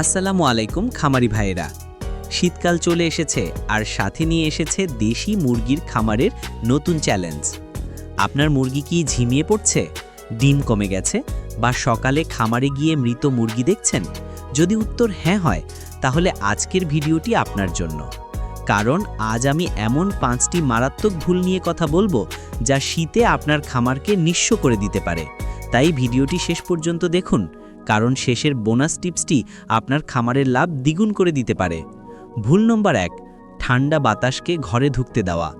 আসসালামু আলাইকুম, খামারি ভাইয়েরা। শীতকাল চলে এসেছে আর সাথে নিয়ে এসেছে দেশি মুরগির খামারের নতুন চ্যালেঞ্জ আপনার মুরগি কি ঝিমিয়ে পড়ছে? ডিম কমে গেছে বা সকালে খামারে গিয়ে মৃত মুরগি দেখছেন? যদি উত্তর হ্যাঁ হয়, তাহলে আজকের ভিডিওটি আপনার জন্য। কারণ আজ আমি এমন পাঁচটি মারাত্মক ভুল নিয়ে কথা বলব যা শীতে আপনার খামারকে নিঃস্ব করে দিতে পারে। তাই ভিডিওটি শেষ পর্যন্ত দেখুন কারণ শেষের বোনাস টিপসটি আপনার খামারের লাভ দ্বিগুণ করে দিতে পারে। ভুল নম্বর এক, ঠান্ডা বাতাসকে ঘরে ঢুকতে দেওয়া।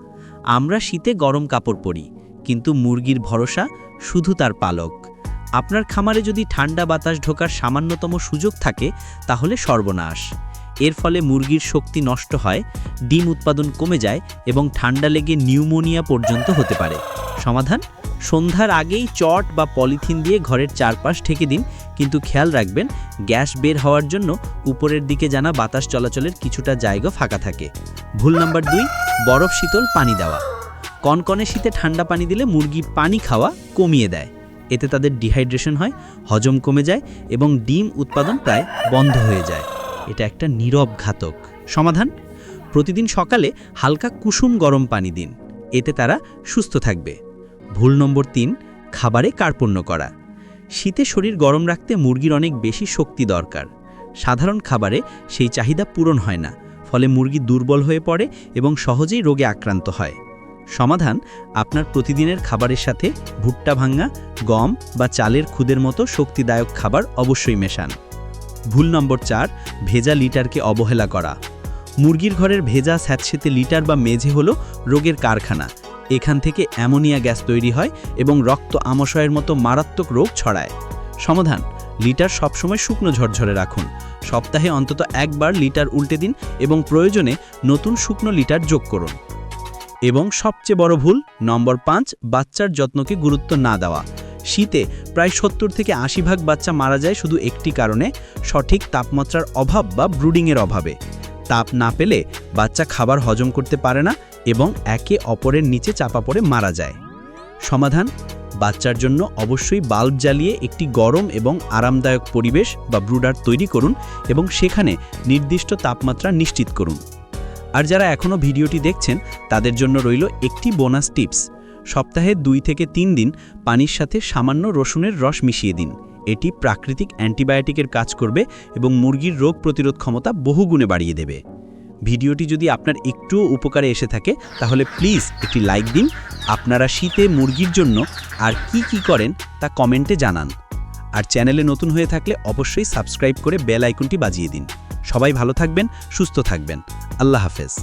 আমরা শীতে গরম কাপড় পরি, কিন্তু মুরগির ভরসা শুধু তার পালক। আপনার খামারে যদি ঠান্ডা বাতাস ঢোকার সামান্যতম সুযোগ থাকে, তাহলে সর্বনাশ। এর ফলে মুরগির শক্তি নষ্ট হয়, ডিম উৎপাদন কমে যায় এবং ঠান্ডা লেগে নিউমোনিয়া পর্যন্ত হতে পারে। সমাধান সন্ধ্যার আগেই চট বা পলিথিন দিয়ে ঘরের চারপাশ ঠেকে দিন, কিন্তু খেয়াল রাখবেন, গ্যাস বের হওয়ার জন্য উপরের দিকে জানা বাতাস চলাচলের কিছুটা জায়গা ফাঁকা থাকে। ভুল নাম্বার দুই, বরফ শীতল পানি দেওয়া। কনকনে শীতে ঠান্ডা পানি দিলে মুরগি পানি খাওয়া কমিয়ে দেয়। এতে তাদের ডিহাইড্রেশন হয়, হজম কমে যায় এবং ডিম উৎপাদন প্রায় বন্ধ হয়ে যায়। এটা একটা নীরব ঘাতক। সমাধান, প্রতিদিন সকালে হালকা কুসুম গরম পানি দিন। এতে তারা সুস্থ থাকবে। ভুল নম্বর তিন, খাবারে কার্পণ্য করা। শীতে শরীর গরম রাখতে মুরগির অনেক বেশি শক্তি দরকার। সাধারণ খাবারে সেই চাহিদা পূরণ হয় না, ফলে মুরগি দুর্বল হয়ে পড়ে এবং সহজেই রোগে আক্রান্ত হয়। সমাধান, আপনার প্রতিদিনের খাবারের সাথে ভুট্টা ভাঙ্গা গম বা চালের খুদের মতো শক্তিদায়ক খাবার অবশ্যই মেশান। ভুল নম্বর চার, ভেজা লিটারকে অবহেলা করা। মুরগির ঘরের ভেজা স্যাঁতসেতে লিটার বা মেঝে হল রোগের কারখানা। এখান থেকে অ্যামোনিয়া গ্যাস তৈরি হয় এবং রক্ত আমশয়ের মতো মারাত্মক রোগ ছড়ায়। সমাধান, লিটার সবসময় শুকনো ঝরঝরে রাখুন। সপ্তাহে অন্তত একবার লিটার উল্টে দিন এবং প্রয়োজনে নতুন শুকনো লিটার যোগ করুন। এবং সবচেয়ে বড় ভুল, নম্বর পাঁচ, বাচ্চার যত্নকে গুরুত্ব না দেওয়া। শীতে প্রায় সত্তর থেকে আশি ভাগ বাচ্চা মারা যায় শুধু একটি কারণে, সঠিক তাপমাত্রার অভাব বা ব্রুডিংয়ের অভাবে। তাপ না পেলে বাচ্চা খাবার হজম করতে পারে না এবং একে অপরের নিচে চাপা পড়ে মারা যায়। সমাধান, বাচ্চার জন্য অবশ্যই বাল্ব জ্বালিয়ে একটি গরম এবং আরামদায়ক পরিবেশ বা ব্রুডার তৈরি করুন এবং সেখানে নির্দিষ্ট তাপমাত্রা নিশ্চিত করুন। আর যারা এখনও ভিডিওটি দেখছেন, তাদের জন্য রইল একটি বোনাস টিপস। সপ্তাহে দুই থেকে তিন দিন পানির সাথে সামান্য রসুনের রস মিশিয়ে দিন। এটি প্রাকৃতিক অ্যান্টিবায়োটিকের কাজ করবে এবং মুরগির রোগ প্রতিরোধ ক্ষমতা বহুগুণে বাড়িয়ে দেবে। ভিডিওটি যদি আপনার একটুও উপকারে এসে থাকে, তাহলে প্লিজ একটি লাইক দিন, আপনারা শীতে মুরগির জন্য আর কি কি করেন তা কমেন্টে জানান। আর চ্যানেলে নতুন হয়ে থাকলে অবশ্যই সাবস্ক্রাইব করে বেল আইকনটি বাজিয়ে দিন। সবাই ভালো থাকবেন, সুস্থ থাকবেন। আল্লাহ হাফেজ।